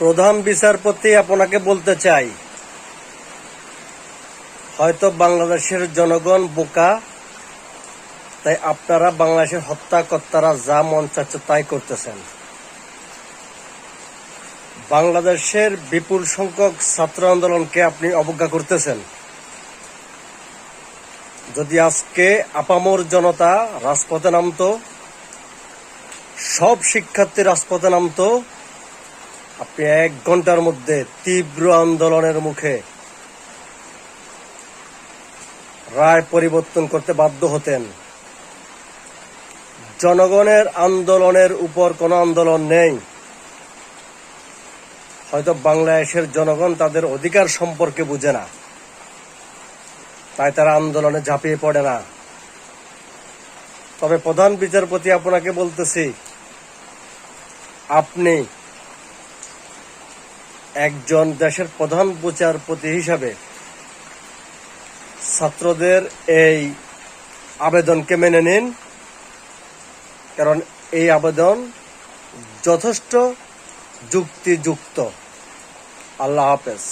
প্রধান বিচারপতি আপনাকে বলতে চাই, হয়তো বাংলাদেশের জনগণ বোকা, তাই আপনারা বাংলাদেশের হত্যাকর্তারা যা মন চাচ্ছে তাই করতেছেন। বাংলাদেশের বিপুল সংখ্যক ছাত্র আন্দোলনকে আপনি অবজ্ঞা করতেছেন। যদি আজকে আপামর জনতা রাজপথে নামতো, সব শিক্ষার্থী রাজপথে নামতো এক ঘণ্টার মধ্যে তীব্র আন্দোলনের মুখে রায় পরিবর্তন করতে বাধ্য হতেন। জনগণের আন্দোলনের উপর কোনো আন্দোলন নেই। হয়তো বাংলাদেশের জনগণ তাদের অধিকার সম্পর্কে বুঝে না। তাই তারা আন্দোলনে ঝাঁপিয়ে পড়ে না। তবে প্রধান বিচারপতি আপনাকে বলতেছি, আপনি একজন দেশের প্রধান বিচারপতি হিসাবে ছাত্রদের এই আবেদনকে মেনে নিন, কারণ এই আবেদন যথেষ্ট যুক্তিযুক্ত। আল্লাহ হাফেজ।